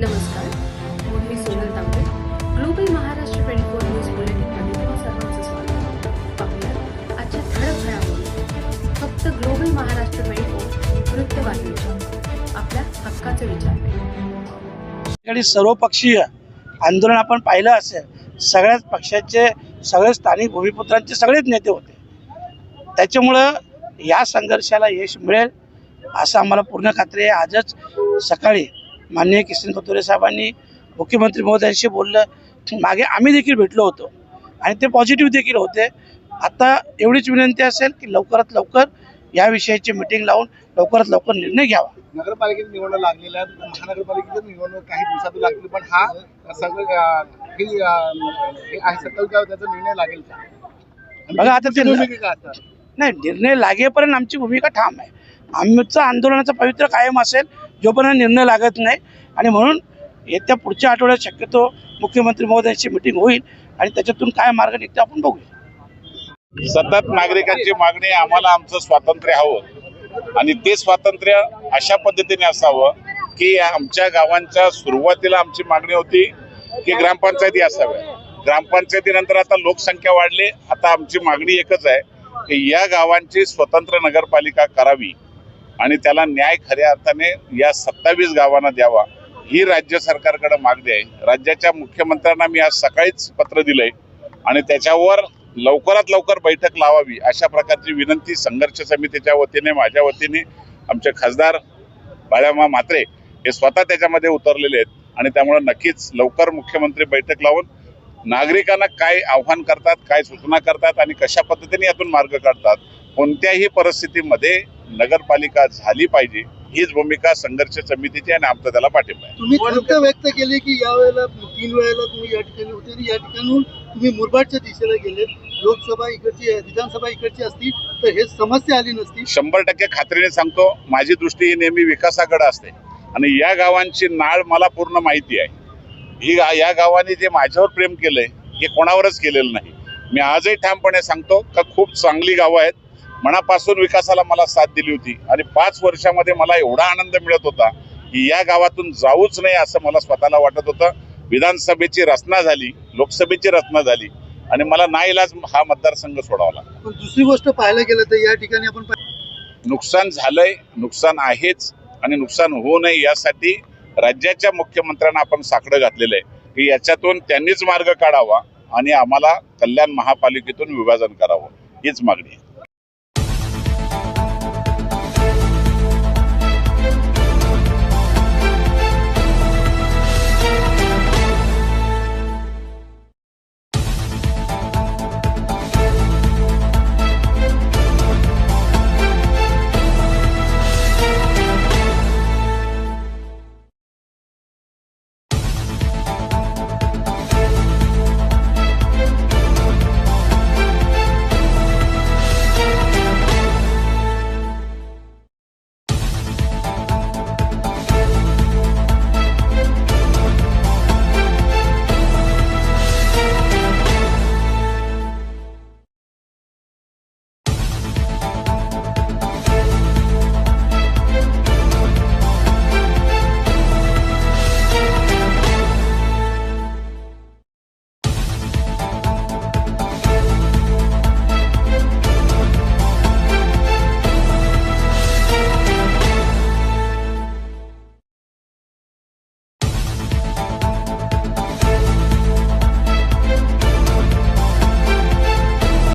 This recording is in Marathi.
नमस्कार. मी Sonal Tambe. Global Maharashtra twenty four news बुलेटिनमध्ये तुम्हा सर्वांचं स्वागत. पाहूया आजच्या ठळक घडामोडी. फक्त ग्लोबल महाराष्ट्र ट्वेंटी फोर वृत्तवाहिनीच्या. आपल्या हक्काचा विचार. सर्वपक्षीय आंदोलन आपण पाहिलं असेल सगळ्याच पक्षाचे सगळे स्थानिक भूमिपुत्रांचे सगळेच नेते होते. त्याच्यामुळं या संघर्षाला यश मिळेल असं आम्हाला पूर्ण खात्री आहे. आजच सकाळी माननीय किसन कतोरे साहेबांनी मुख्यमंत्री महोदयांशी बोललं. मागे आम्ही देखील भेटलो होतो. आणि ते पॉझिटिव्ह देखील होते. आता एवढीच विनंती असेल की लवकरात लवकर या विषयाची मिटिंग लावून लवकरात लवकर निर्णय घ्यावा. नगरपालिकेत निवडणूक लागलेल्या आहेत महानगरपालिकेची निवडणूक काही दिवसातून लागली पण हा सगळं त्याचा निर्णय लागेल बघा आता ते-? नाही निर्णय लागेपर्यंत आमची भूमिका ठाम आहे. आमचं आंदोलनाचं पवित्र कायम असेल जोपर्यंत निर्णय लागत नाही आणि म्हणून येत्या पुढच्या आठवड्यात शक्यतो मुख्यमंत्री महोदयांची मिटिंग होईल आणि त्याच्यातून काय मार्ग निघतो आपण बघूया. सतत नागरिकांची मागणी आम्हाला आमचं स्वातंत्र्य हवं. आणि ते स्वातंत्र्य अशा पद्धतीने असावं की आमच्या गावांच्या सुरुवातीला आमची मागणी होती की ग्रामपंचायती असाव्या. ग्रामपंचायतीनंतर आता लोकसंख्या वाढली आता आमची मागणी एकच आहे की या गावांची स्वतंत्र नगरपालिका करावी. आणि त्याला न्याय खऱ्या अर्थाने या सत्तावीस गावांना द्यावा ही राज्य सरकारकडे मागणी आहे. राज्याच्या मुख्यमंत्र्यांना मी आज सकाळीच पत्र दिलंय आणि त्याच्यावर लवकरात लवकर बैठक लावावी अशा प्रकारची विनंती संघर्ष समितीच्या वतीने माझ्या वतीने आमचे खासदार बाळामा म्हात्रे हे स्वतः त्याच्यामध्ये उतरलेले आहेत आणि त्यामुळे नक्कीच लवकर मुख्यमंत्री बैठक लावून नागरिकांना काय आव्हान करतात काय सूचना करतात आणि कशा पद्धतीने यातून मार्ग काढतात कोणत्याही परिस्थितीमध्ये नगरपालिका झाली पाहिजे हीच भूमिका संघर्ष समितीची आणि आमचा त्याला पाठिंबा आहे. तुम्ही खंत व्यक्त केली की यावेळेला तीन वेळेला तुम्ही या ठिकाणी होते आणि या ठिकाणून तुम्ही मुरबाडच्या दिशेला गेले लोकसभा इकडची विधानसभा इकडची असती तर हे समस्या आली नसती. शंभर टक्के खात्रीने सांगतो माझी दृष्टी ही नेहमी विकासाकडे असते. आणि या गावांची नाळ मला पूर्ण माहिती आहे. ही या गावाने जे माझ्यावर प्रेम केलंय हे कोणावरच केलेलं नाही. मी आजही ठामपणे सांगतो का खूप चांगली गावं आहेत. मनापासून विकासाला मला साथ दिली होती. आणि पाच वर्षामध्ये मला एवढा आनंद मिळत होता की या गावातून जाऊच नाही असं मला स्वतःला वाटत होतं. विधानसभेची रचना झाली लोकसभेची रचना झाली आणि मला नाईलाज हा मतदारसंघ सोडावा लागला. पण दुसरी गोष्ट पाहायला गेलं तर या ठिकाणी आपण नुकसान झालंय नुकसान आहेच आणि नुकसान होऊ नये यासाठी राज्याच्या मुख्यमंत्र्यांना आपण साकडं घातलेलं आहे की याच्यातून त्यांनीच मार्ग काढावा आणि आम्हाला कल्याण महापालिकेतून विभाजन करावं. हीच मागणी आहे.